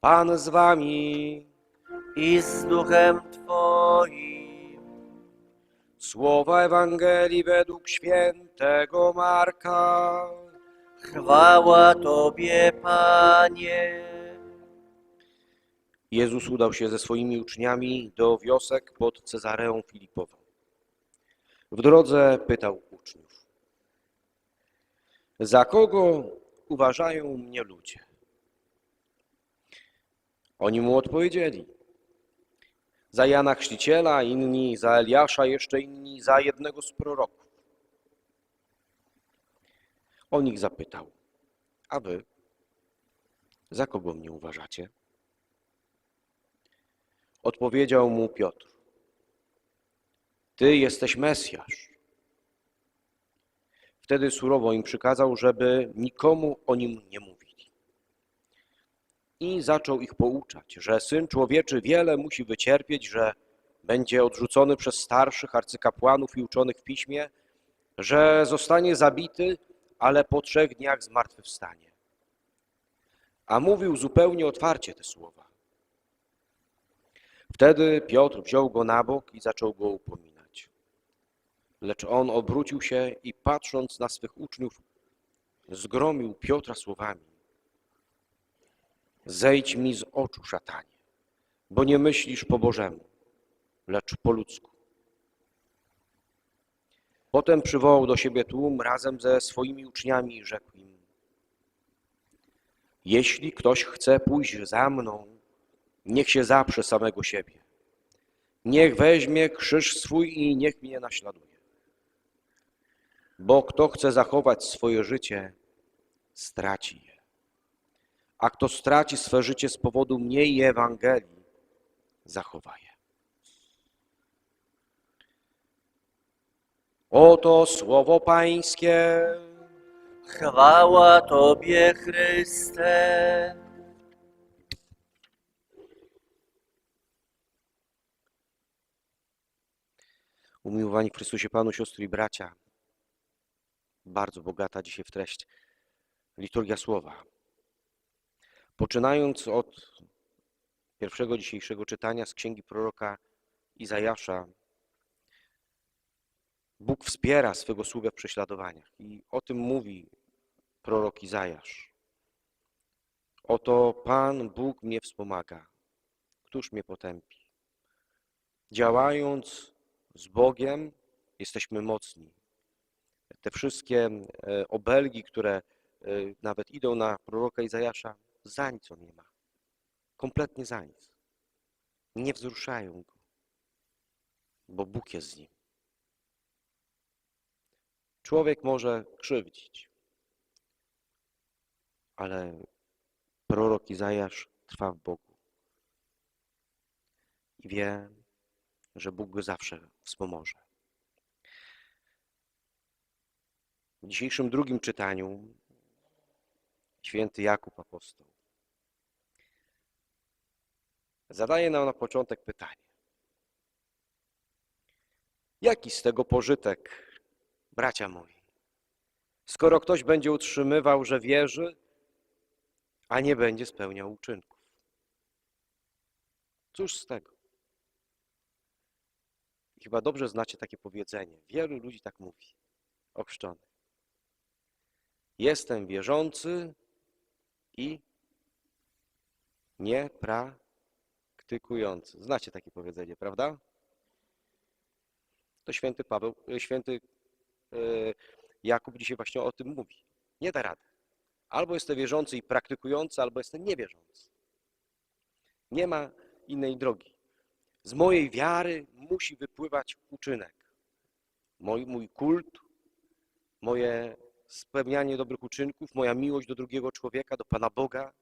Pan z wami. i z duchem Twoim. Słowa Ewangelii według świętego Marka. Chwała Tobie, Panie. Jezus udał się ze swoimi uczniami do wiosek pod Cezareą Filipową. W drodze pytał uczniów: Za kogo uważają mnie ludzie? Oni mu odpowiedzieli: Za Jana Chrzciciela, inni za Eliasza, jeszcze inni za jednego z proroków. On ich zapytał: A wy za kogo mnie uważacie? Odpowiedział mu Piotr: Ty jesteś Mesjasz. Wtedy surowo im przykazał, żeby nikomu o nim nie mówili. I zaczął ich pouczać, że syn człowieczy wiele musi wycierpieć, że będzie odrzucony przez starszych arcykapłanów i uczonych w piśmie, że zostanie zabity, ale po trzech dniach zmartwychwstanie. A mówił zupełnie otwarcie te słowa. Wtedy Piotr wziął go na bok i zaczął go upominać. Lecz on obrócił się i patrząc na swych uczniów, zgromił Piotra słowami. Zejdź mi z oczu, szatanie, bo nie myślisz po Bożemu, lecz po ludzku. Potem przywołał do siebie tłum razem ze swoimi uczniami i rzekł im, jeśli ktoś chce pójść za mną, niech się zaprze samego siebie. Niech weźmie krzyż swój i niech mnie naśladuje. Bo kto chce zachować swoje życie, straci. A kto straci swe życie z powodu mnie i Ewangelii, zachowa je. Oto słowo Pańskie. Chwała Tobie, Chryste. Umiłowani w Chrystusie Panu, siostry i bracia, bardzo bogata dzisiaj w treść liturgia słowa. Poczynając od pierwszego dzisiejszego czytania z księgi proroka Izajasza, Bóg wspiera swego sługę w prześladowaniach i o tym mówi prorok Izajasz. Oto Pan Bóg mnie wspomaga, któż mnie potępi? Działając z Bogiem jesteśmy mocni. Te wszystkie e, obelgi, które e, nawet idą na proroka Izajasza, za nic on nie ma. Kompletnie za nic. Nie wzruszają go, bo Bóg jest z nim. Człowiek może krzywdzić, ale prorok Izajasz trwa w Bogu i wie, że Bóg go zawsze wspomoże. W dzisiejszym drugim czytaniu święty Jakub apostoł zadaje nam na początek pytanie. Jaki z tego pożytek, bracia moi, skoro ktoś będzie utrzymywał, że wierzy, a nie będzie spełniał uczynków? Cóż z tego? Chyba dobrze znacie takie powiedzenie. Wielu ludzi tak mówi, ochrzczonych. Jestem wierzący i niepraktykujący. Znacie takie powiedzenie, prawda? To święty Paweł, e, święty e, Jakub dzisiaj właśnie o tym mówi. Nie da rady. Albo jestem wierzący i praktykujący, albo jestem niewierzący. Nie ma innej drogi. Z mojej wiary musi wypływać uczynek. Mój, mój kult, moje spełnianie dobrych uczynków, moja miłość do drugiego człowieka, do Pana Boga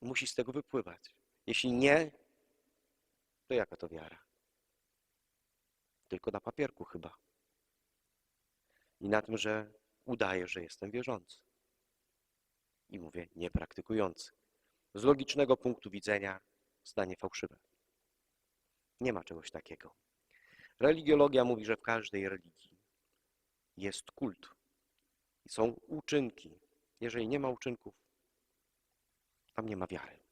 musi z tego wypływać. Jeśli nie, to jaka to wiara? Tylko na papierku chyba. I na tym, że udaję, że jestem wierzący. I mówię niepraktykujący. Z logicznego punktu widzenia zdanie fałszywe. Nie ma czegoś takiego. Religiologia mówi, że w każdej religii jest kult są uczynki. Jeżeli nie ma uczynków, tam nie ma wiary.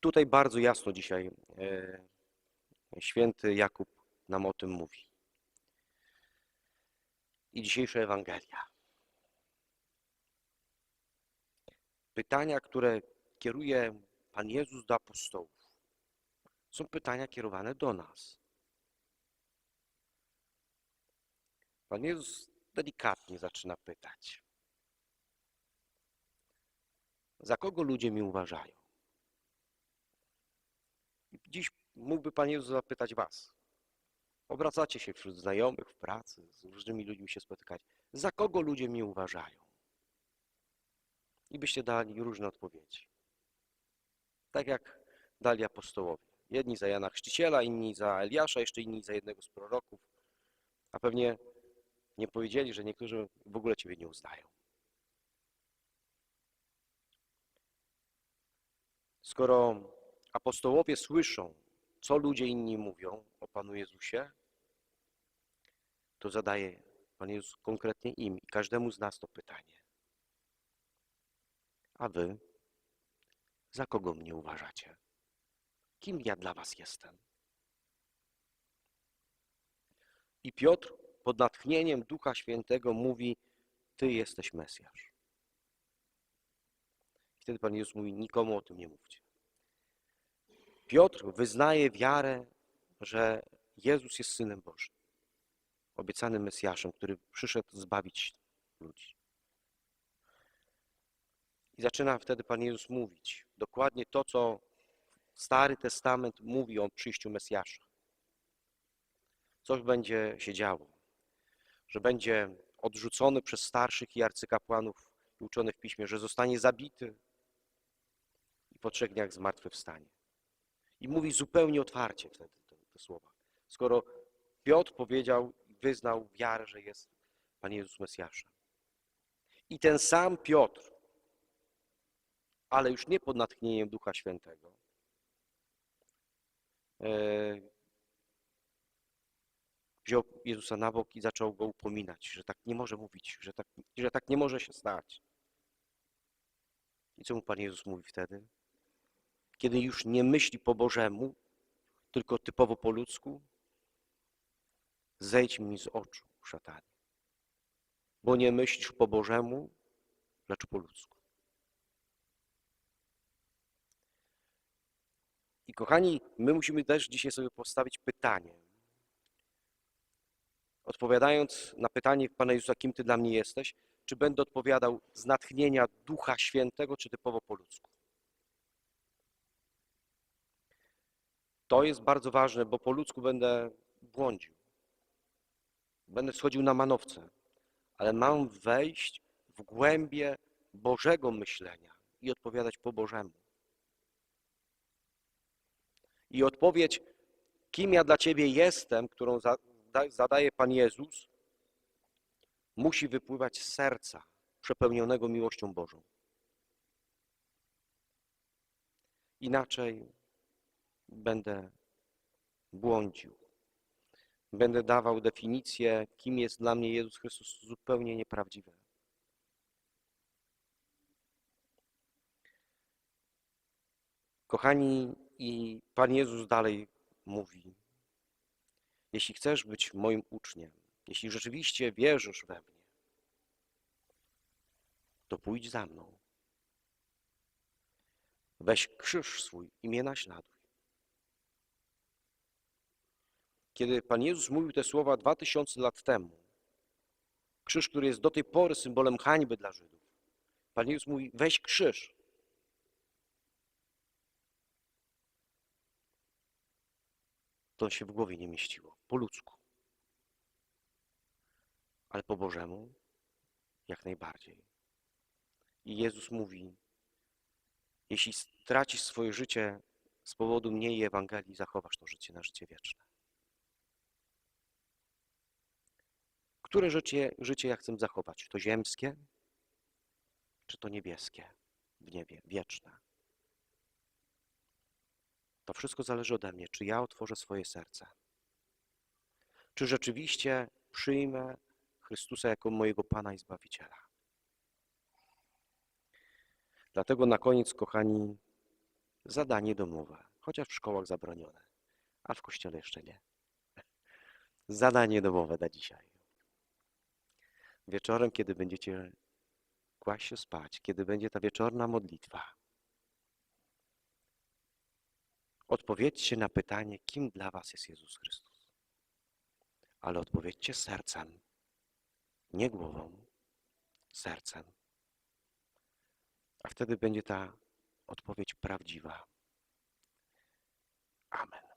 Tutaj bardzo jasno dzisiaj e, święty Jakub nam o tym mówi. I dzisiejsza Ewangelia. Pytania, które kieruje Pan Jezus do apostołów, są pytania kierowane do nas. Pan Jezus delikatnie zaczyna pytać. Za kogo ludzie mi uważają? Dziś mógłby Pan Jezus zapytać Was. Obracacie się wśród znajomych, w pracy, z różnymi ludźmi się spotykacie. Za kogo ludzie mnie uważają? I byście dali różne odpowiedzi. Tak jak dali apostołowie. Jedni za Jana Chrzciciela, inni za Eliasza, jeszcze inni za jednego z proroków. A pewnie nie powiedzieli, że niektórzy w ogóle Ciebie nie uznają. Skoro apostołowie słyszą, co ludzie inni mówią o Panu Jezusie, to zadaje Pan Jezus konkretnie im i każdemu z nas to pytanie. A wy za kogo mnie uważacie? Kim ja dla was jestem? I Piotr pod natchnieniem Ducha Świętego mówi, Ty jesteś Mesjasz. I wtedy Pan Jezus mówi, nikomu o tym nie mówcie. Piotr wyznaje wiarę, że Jezus jest Synem Bożym, obiecanym Mesjaszem, który przyszedł zbawić ludzi. I zaczyna wtedy Pan Jezus mówić dokładnie to, co Stary Testament mówi o przyjściu Mesjasza. Coś będzie się działo, że będzie odrzucony przez starszych i arcykapłanów i uczony w piśmie, że zostanie zabity i po trzech dniach zmartwychwstanie. I mówi zupełnie otwarcie wtedy te, te słowa. Skoro Piotr powiedział wyznał wiarę, że jest Pan Jezus Mesjaszem. I ten sam Piotr, ale już nie pod natchnieniem Ducha Świętego, e, wziął Jezusa na bok i zaczął go upominać, że tak nie może mówić, że tak, że tak nie może się stać. I co mu Pan Jezus mówi wtedy? Kiedy już nie myśli po Bożemu, tylko typowo po ludzku, zejdź mi z oczu, szatanie, bo nie myślisz po Bożemu, lecz po ludzku. I kochani, my musimy też dzisiaj sobie postawić pytanie, odpowiadając na pytanie Pana Jezusa, kim Ty dla mnie jesteś, czy będę odpowiadał z natchnienia Ducha Świętego, czy typowo po ludzku. To jest bardzo ważne, bo po ludzku będę błądził. Będę schodził na manowce, ale mam wejść w głębie Bożego myślenia i odpowiadać po Bożemu. I odpowiedź, kim ja dla Ciebie jestem, którą za, da, zadaje Pan Jezus, musi wypływać z serca przepełnionego miłością Bożą. Inaczej będę błądził. Będę dawał definicję, kim jest dla mnie Jezus Chrystus, zupełnie nieprawdziwe. Kochani, i Pan Jezus dalej mówi, jeśli chcesz być moim uczniem, jeśli rzeczywiście wierzysz we mnie, to pójdź za mną. Weź krzyż swój i mnie naśladuj. Kiedy Pan Jezus mówił te słowa dwa tysiące lat temu, krzyż, który jest do tej pory symbolem hańby dla Żydów, Pan Jezus mówi, weź krzyż. To się w głowie nie mieściło, po ludzku. Ale po Bożemu jak najbardziej. I Jezus mówi, jeśli stracisz swoje życie z powodu mnie i Ewangelii, zachowasz to życie na życie wieczne. Które życie, życie ja chcę zachować? To ziemskie, czy to niebieskie w niebie, wieczne? To wszystko zależy ode mnie, czy ja otworzę swoje serce. Czy rzeczywiście przyjmę Chrystusa jako mojego Pana i Zbawiciela. Dlatego na koniec, kochani, zadanie domowe, chociaż w szkołach zabronione, a w kościele jeszcze nie. Zadanie domowe na dzisiaj. Wieczorem, kiedy będziecie kłaść się spać, kiedy będzie ta wieczorna modlitwa, odpowiedzcie na pytanie, kim dla was jest Jezus Chrystus. Ale odpowiedzcie sercem, nie głową, sercem. A wtedy będzie ta odpowiedź prawdziwa. Amen.